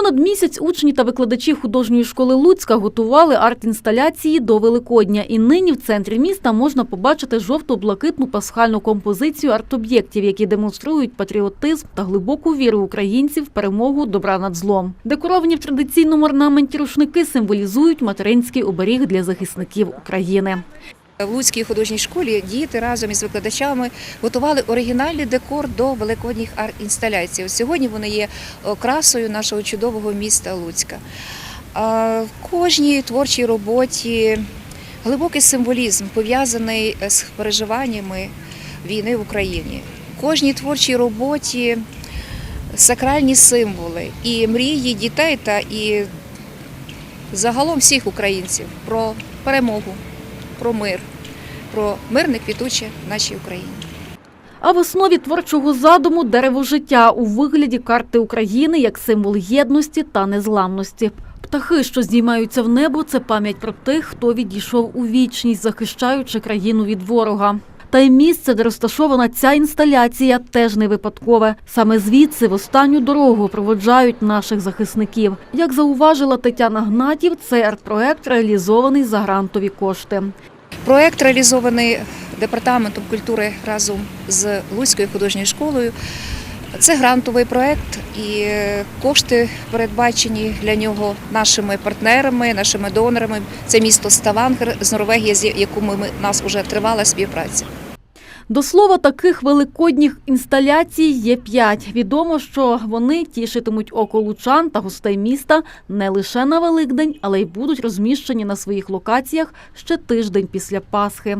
Понад місяць учні та викладачі художньої школи Луцька готували арт-інсталяції до Великодня. І нині в центрі міста можна побачити жовто-блакитну пасхальну композицію арт-об'єктів, які демонструють патріотизм та глибоку віру українців в перемогу добра над злом. Декоровані в традиційному орнаменті рушники символізують материнський оберіг для захисників України. В Луцькій художній школі діти разом із викладачами готували оригінальний декор до великодніх арт-інсталяцій. Сьогодні вони є окрасою нашого чудового міста Луцька. В кожній творчій роботі глибокий символізм пов'язаний з переживаннями війни в Україні. В кожній творчій роботі сакральні символи і мрії дітей та і загалом всіх українців про перемогу про мир, про мирне квітуче в нашій Україні. А в основі творчого задуму дерево життя у вигляді карти України як символ єдності та незламності. Птахи, що здіймаються в небо, це пам'ять про тих, хто відійшов у вічність, захищаючи країну від ворога. Та й місце, де розташована ця інсталяція, теж не випадкове. Саме звідси в останню дорогу проводжають наших захисників. Як зауважила Тетяна Гнатів, цей арт-проект реалізований за грантові кошти. Проект реалізований департаментом культури разом з Луцькою художньою школою. Це грантовий проект, і кошти передбачені для нього нашими партнерами, нашими донорами. Це місто Ставангер з Норвегії, з якими нас вже тривала співпраця. До слова, таких великодніх інсталяцій є п'ять. Відомо, що вони тішитимуть око лучан та гостей міста не лише на Великдень, але й будуть розміщені на своїх локаціях ще тиждень після Пасхи.